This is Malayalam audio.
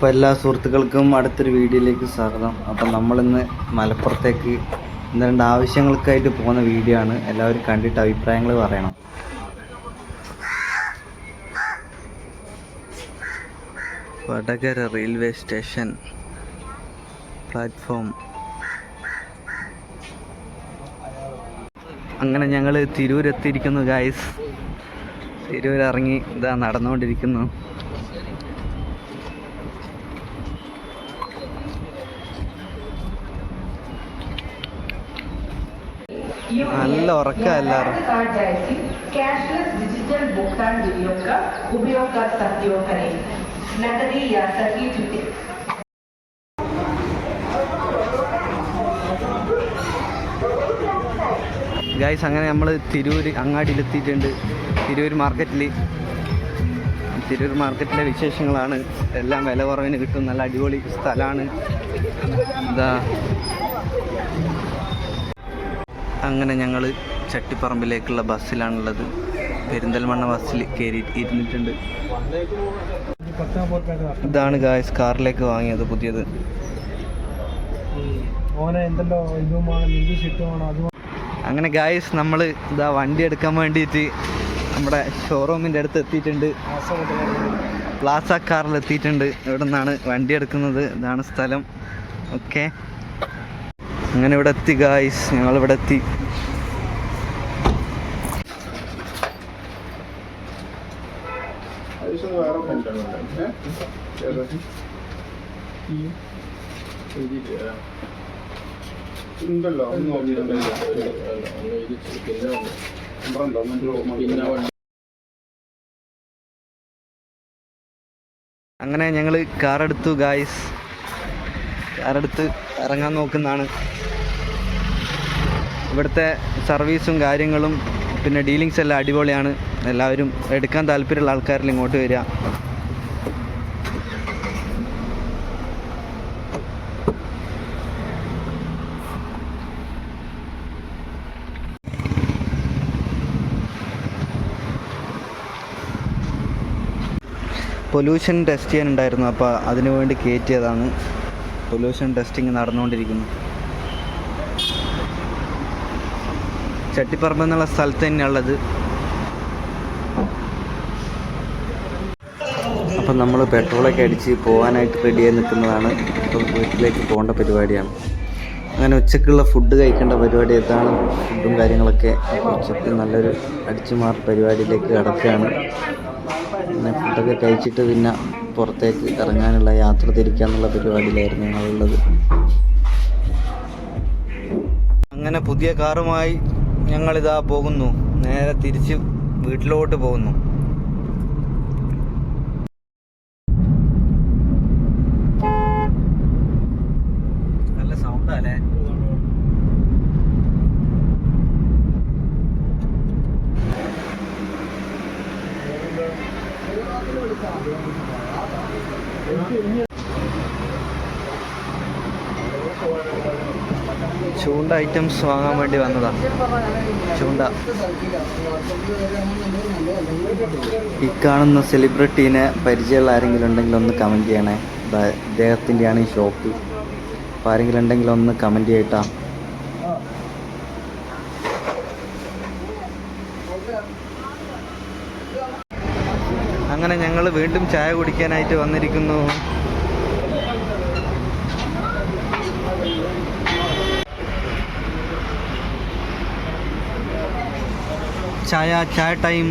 അപ്പോൾ എല്ലാ സുഹൃത്തുക്കൾക്കും അടുത്തൊരു വീഡിയോയിലേക്ക് സ്വാഗതം. അപ്പം നമ്മളിന്ന് മലപ്പുറത്തേക്ക് ഇന്ന് രണ്ട് ആവശ്യങ്ങൾക്കായിട്ട് പോകുന്ന വീഡിയോ ആണ്. എല്ലാവരും കണ്ടിട്ട് അഭിപ്രായങ്ങൾ പറയണം. Vadakara railway station platform. അങ്ങനെ ഞങ്ങൾ തിരൂരെത്തിയിരിക്കുന്നു ഗായ്സ് തിരൂരിറങ്ങി ഇതാ നടന്നുകൊണ്ടിരിക്കുന്നു. നല്ല ഉറക്കം ഗൈസ് അങ്ങനെ നമ്മൾ തിരൂർ അങ്ങാടിയിലെത്തിയിട്ടുണ്ട്. തിരൂർ മാർക്കറ്റിൽ തിരൂർ മാർക്കറ്റിലെ വിശേഷങ്ങളാണ്. എല്ലാം വില കുറവിന് കിട്ടും. നല്ല അടിപൊളി സ്ഥലമാണ് എന്താ? അങ്ങനെ ഞങ്ങൾ ചട്ടിപ്പറമ്പിലേക്കുള്ള ബസ്സിലാണുള്ളത്. പെരിന്തൽമണ്ണ ബസ്സിൽ കയറി ഇരുന്നിട്ടുണ്ട്. ഇതാണ് ഗായസ് കാറിലേക്ക് വാങ്ങിയത് പുതിയത്. അങ്ങനെ ഗായസ് നമ്മൾ ഇതാ വണ്ടി എടുക്കാൻ വേണ്ടിയിട്ട് നമ്മുടെ ഷോറൂമിന്റെ അടുത്ത് എത്തിയിട്ടുണ്ട്. പ്ലാസ കാറിൽ എത്തിയിട്ടുണ്ട്. ഇവിടെ നിന്നാണ് വണ്ടി എടുക്കുന്നത്? ഇതാണ് സ്ഥലം. ഓക്കെ അങ്ങനെ ഇവിടെ എത്തി ഗായ്സ് എത്തി. ഒന്ന് നോക്കിയിട്ടുണ്ടല്ലോ പിന്നെ അങ്ങനെ ഞങ്ങൾ കാറെടുത്തു ഗായ്സ് കാറെടുത്ത് ഇറങ്ങാൻ നോക്കുന്നതാണ്. ഇവിടുത്തെ സർവീസും കാര്യങ്ങളും പിന്നെ ഡീലിങ്സ് എല്ലാം അടിപൊളിയാണ്. എല്ലാവരും എടുക്കാൻ താല്പര്യമുള്ള ആൾക്കാരിൽ ഇങ്ങോട്ട് വരിക. പൊല്യൂഷൻ ടെസ്റ്റ് ചെയ്യാനുണ്ടായിരുന്നു. അപ്പോൾ അതിനു വേണ്ടി കയറ്റിയതാണ്. പൊല്യൂഷൻ ടെസ്റ്റിംഗ് നടന്നുകൊണ്ടിരിക്കുന്നു. ചട്ടിപ്പറമ്പ് എന്നുള്ള സ്ഥലത്ത് തന്നെയുള്ളത്. അപ്പം നമ്മൾ പെട്രോളൊക്കെ അടിച്ച് പോകാനായിട്ട് റെഡിയായി നിൽക്കുന്നതാണ്. ഇപ്പം വീട്ടിലേക്ക് പോകേണ്ട പരിപാടിയാണ്. അങ്ങനെ ഉച്ചക്കുള്ള ഫുഡ് കഴിക്കേണ്ട പരിപാടി എന്താണ് ഫുഡും കാര്യങ്ങളൊക്കെ ഉച്ചയ്ക്ക് നല്ലൊരു അടിച്ചുമാർ പരിപാടിയിലേക്ക് കടക്കുകയാണ്. പിന്നെ ഫുഡൊക്കെ കഴിച്ചിട്ട് പിന്നെ പുറത്തേക്ക് ഇറങ്ങാനുള്ള യാത്ര തിരിക്കാന്നുള്ള പരിപാടിയിലായിരുന്നു ഞങ്ങളുള്ളത് അങ്ങനെ പുതിയ കാറുമായി ഞങ്ങളിതാ പോകുന്നു. നേരെ തിരിച്ച് വീട്ടിലോട്ട് പോകുന്നു. നല്ല സൗണ്ടാ അല്ലേ ചൂണ്ട ഐറ്റംസ് വാങ്ങാൻ വേണ്ടി വന്നതാ. ചൂണ്ട. ഈ കാണുന്ന സെലിബ്രിറ്റീനെ പരിചയമുള്ള ആരെങ്കിലും ഉണ്ടെങ്കിൽ ഒന്ന് കമന്റ് ചെയ്യണേ. ഇദ്ദേഹത്തിന്റെയാണ് ഈ ഷോപ്പ് അപ്പോൾ ആരെങ്കിലും ഉണ്ടെങ്കിൽ ഒന്ന് കമന്റ് ചെയ്യട്ടാ. അങ്ങനെ ഞങ്ങൾ വീണ്ടും ചായ കുടിക്കാനായിട്ട് വന്നിരിക്കുന്നു. ചായ ചായ ടൈം